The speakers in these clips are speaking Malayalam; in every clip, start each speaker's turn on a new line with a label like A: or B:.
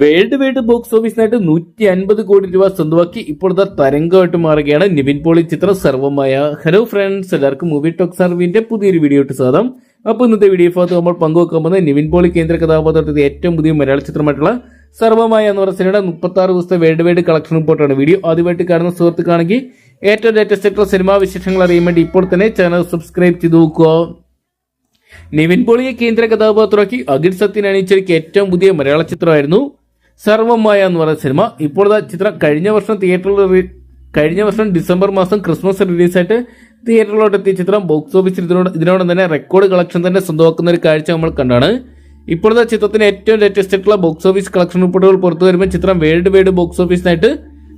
A: വേൾഡ് വൈഡ് ബോക്സ് ഓഫീസിനായിട്ട് നൂറ്റി അൻപത് കോടി രൂപ സ്വന്തമാക്കി ഇപ്പോഴത്തെ തരംഗമായിട്ട് മാറുകയാണ് നിവിൻ പോളി ചിത്രം സർവമായ. ഹലോ ഫ്രണ്ട്സ് എല്ലാവർക്കും മൂവി ടോക്സ് അറിവിന്റെ പുതിയൊരു വീഡിയോ ഇട്ട് സ്വാഗതം. അപ്പൊ ഇന്നത്തെ വീഡിയോ ഭാഗത്ത് നമ്മൾ പങ്കുവെക്കാൻ പോകുന്നത് നിവിൻ പോളി കേന്ദ്ര കഥാപാത്രത്തിൽ ഏറ്റവും പുതിയ മലയാള ചിത്രമായിട്ടുള്ള സർവമായ എന്ന് പറഞ്ഞ സിനിമയുടെ മുപ്പത്തി ആറ് ദിവസത്തെ വേൾഡ് വൈഡ് കളക്ഷൻ റിപ്പോർട്ടാണ് വീഡിയോ ആദ്യമായിട്ട് കാണുന്ന സുഹൃത്തുക്കാണെങ്കിൽ ഏറ്റവും ലേറ്റസ്റ്റ് ആയിട്ടുള്ള സിനിമാ വിശേഷങ്ങൾ അറിയാൻ വേണ്ടി ഇപ്പോൾ തന്നെ ചാനൽ സബ്സ്ക്രൈബ് ചെയ്ത് നോക്കുക. നിവിൻ പോളിയെ കേന്ദ്ര കഥാപാത്രമാക്കി അഖിൽ സത്യൻ അണിയിച്ചൊരുക്കിയ ഏറ്റവും പുതിയ മലയാള ചിത്രമായിരുന്നു. സർവമായ എന്ന് പറയുന്ന സിനിമ. ഇപ്പോഴത്തെ ചിത്രം കഴിഞ്ഞ വർഷം തിയേറ്ററിൽ കഴിഞ്ഞ വർഷം ഡിസംബർ മാസം ക്രിസ്മസ് റിലീസായിട്ട് തിയേറ്ററിലോട്ട് എത്തിയ ചിത്രം ബോക്സ് ഓഫീസിൽ ഇതിനോട് ഇതിനോടൊപ്പം തന്നെ റെക്കോർഡ് കളക്ഷൻ തന്നെ സ്വന്തമാക്കുന്ന ഒരു കാഴ്ച നമ്മൾ കണ്ടാണ്. ഇപ്പോഴത്തെ ചിത്രത്തിന് ഏറ്റവും ലേറ്റസ്റ്റ് ആയിട്ടുള്ള ബോക്സ് ഓഫീസ് കളക്ഷൻ റിപ്പോർട്ടുകൾ പുറത്തു വരുമ്പോൾ ചിത്രം വേൾഡ് വൈഡ് ബോക്സ് ഓഫീസിനായിട്ട്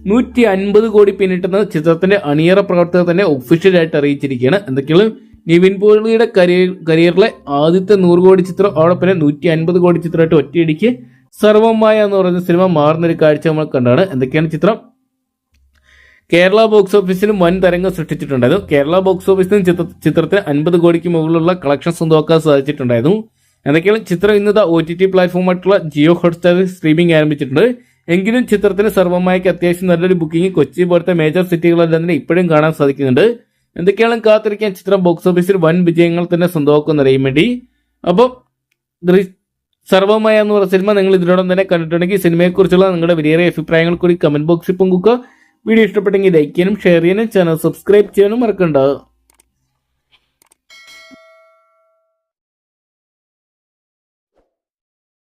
A: നൂറ്റി അൻപത് കോടി പിന്നിട്ടെന്ന് ചിത്രത്തിന്റെ അണിയറ പ്രവർത്തകർ തന്നെ ഒഫീഷ്യലായിട്ട് അറിയിച്ചിരിക്കുകയാണ്. എന്തൊക്കെയാണ്? നിവിൻ പോളിയുടെ കരിയർ കരിയറിലെ ആദ്യത്തെ നൂറ് കോടി ചിത്രം അതോടൊപ്പം നൂറ്റി അൻപത് കോടി ചിത്രമായിട്ട് ഒറ്റയടിക്ക് സർവമായ എന്ന് പറയുന്ന സിനിമ മാറുന്നൊരു കാഴ്ച നമ്മൾ കണ്ടാണ്. എന്തൊക്കെയാണ് ചിത്രം? കേരള ബോക്സ് ഓഫീസിലും വൻ തരംഗം സൃഷ്ടിച്ചിട്ടുണ്ടായിരുന്നു. കേരള ബോക്സ് ഓഫീസിലും ചിത്ര ചിത്രത്തിന് അൻപത് കോടിക്ക് മുകളിലുള്ള കളക്ഷൻ സ്വന്തമാക്കാൻ സാധിച്ചിട്ടുണ്ടായിരുന്നു. എന്തൊക്കെയാണ് ചിത്രം? ഇന്നത്തെ ഒ ടി ടി പ്ലാറ്റ്ഫോമായിട്ടുള്ള ജിയോ ഹോട്ട്സ്റ്റാറിൽ സ്ട്രീമിംഗ് ആരംഭിച്ചിട്ടുണ്ട്. എങ്കിലും ചിത്രത്തിന് സർവമായ അത്യാവശ്യം നല്ലൊരു ബുക്കിംഗ്. കൊച്ചി പോലത്തെ മേജർ സിറ്റികളെല്ലാം തന്നെ ഇപ്പോഴും കാണാൻ സാധിക്കുന്നുണ്ട്. എന്തൊക്കെയാണ് കാത്തിരിക്കാൻ ചിത്രം? ബോക്സ് ഓഫീസിൽ വൻ വിജയങ്ങൾ തന്നെ സ്വന്തമാക്കുമെന്ന് അറിയാൻ വേണ്ടി അപ്പോൾ ദൃ- സർവമായ എന്ന് പറഞ്ഞ സിനിമ നിങ്ങൾ ഇതിനോടൊപ്പം തന്നെ കണ്ടിട്ടുണ്ടെങ്കിൽ സിനിമയെക്കുറിച്ചുള്ള നിങ്ങളുടെ വലിയ അഭിപ്രായങ്ങൾ കൂടി കമന്റ് ബോക്സിൽ പൊങ്കുക്കുക. വീഡിയോ ഇഷ്ടപ്പെട്ടെങ്കിൽ ലൈക്ക് ചെയ്യാനും ഷെയർ ചെയ്യാനും ചാനൽ സബ്സ്ക്രൈബ് ചെയ്യാനും മറക്കണ്ട.